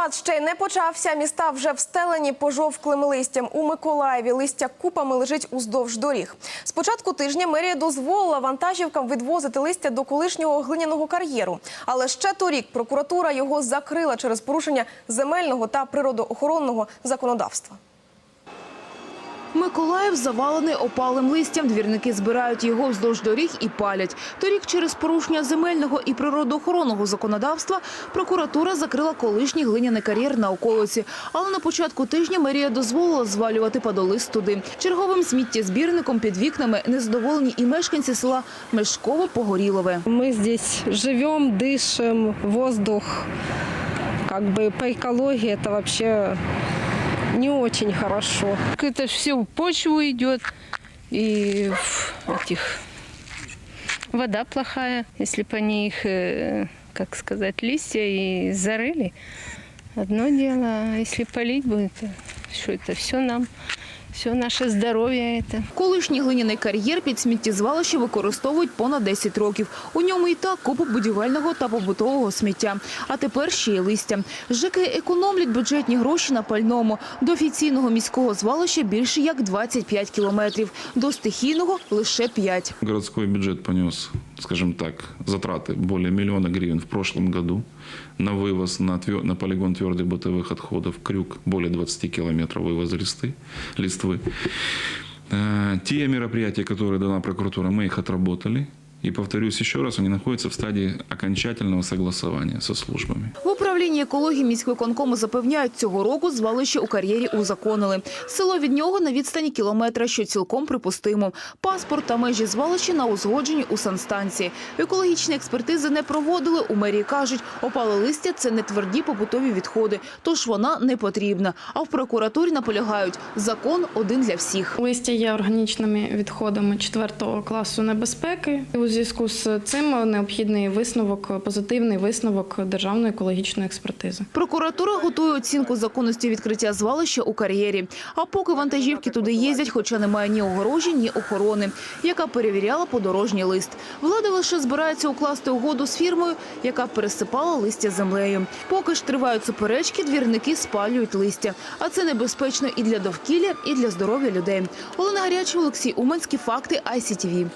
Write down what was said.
Снігопад ще не почався. Міста вже встелені пожовклим листям. У Миколаєві листя купами лежить уздовж доріг. З початку тижня мерія дозволила вантажівкам відвозити листя до колишнього глиняного кар'єру. Але ще торік прокуратура його закрила через порушення земельного та природоохоронного законодавства. Миколаїв завалений опалим листям. Двірники збирають його вздовж доріг і палять. Торік через порушення земельного і природоохоронного законодавства прокуратура закрила колишній глиняний кар'єр на околиці. Але на початку тижня мерія дозволила звалювати падолист туди. Черговим сміттєзбірником під вікнами незадоволені і мешканці села Мешково-Погорілове. Мы здесь живем, дышим, воздух, как бы по экологии это вообще не очень хорошо. Это ж все в почву идет и в этих вода плохая, если бы они их, э, как сказать, листья и зарыли. Одно дело, а если полить будет, то что это все нам, все наше здоровье это. Колишній глиняний кар'єр під сміттєзвалище використовують понад 10 років. У ньому і так купа будівельного та побутового сміття. А тепер ще й листя. ЖЕКи економлять бюджетні гроші на пальному. До офіційного міського звалища більше як 25 кілометрів. До стихійного – лише 5. Городской бюджет понес, скажем так, затраты более миллиона гривен в прошлом году на вывоз на, твё- на полигон твердых бытовых отходов Крюк более 20 километров вывоза листы, листвы. Э, Те мероприятия, которые дана прокуратура, мы их отработали. И повторюсь еще раз, они находятся в стадии окончательного согласования со службами. В управлінні екології міськвиконкому запевняють, цього року звалище у кар'єрі узаконили. Село від нього на відстані кілометра, що цілком припустимо. Паспорт та межі звалища на узгодженні у санстанції. Екологічні експертизи не проводили. У мерії кажуть, опале листя – це не тверді побутові відходи, тож вона не потрібна. А в прокуратурі наполягають – закон один для всіх. Листя є органічними відходами 4 класу небезпеки. Зв'язку з цим необхідний висновок, позитивний висновок державної екологічної експертизи. Прокуратура готує оцінку законності відкриття звалища у кар'єрі. А поки вантажівки туди їздять, хоча немає ні огорожі, ні охорони, яка перевіряла подорожній лист. Влада лише збирається укласти угоду з фірмою, яка пересипала листя землею. Поки ж тривають суперечки, двірники спалюють листя. А це небезпечно і для довкілля, і для здоров'я людей. Олена Гаряча, Олексій Уманський. Факти ICTV.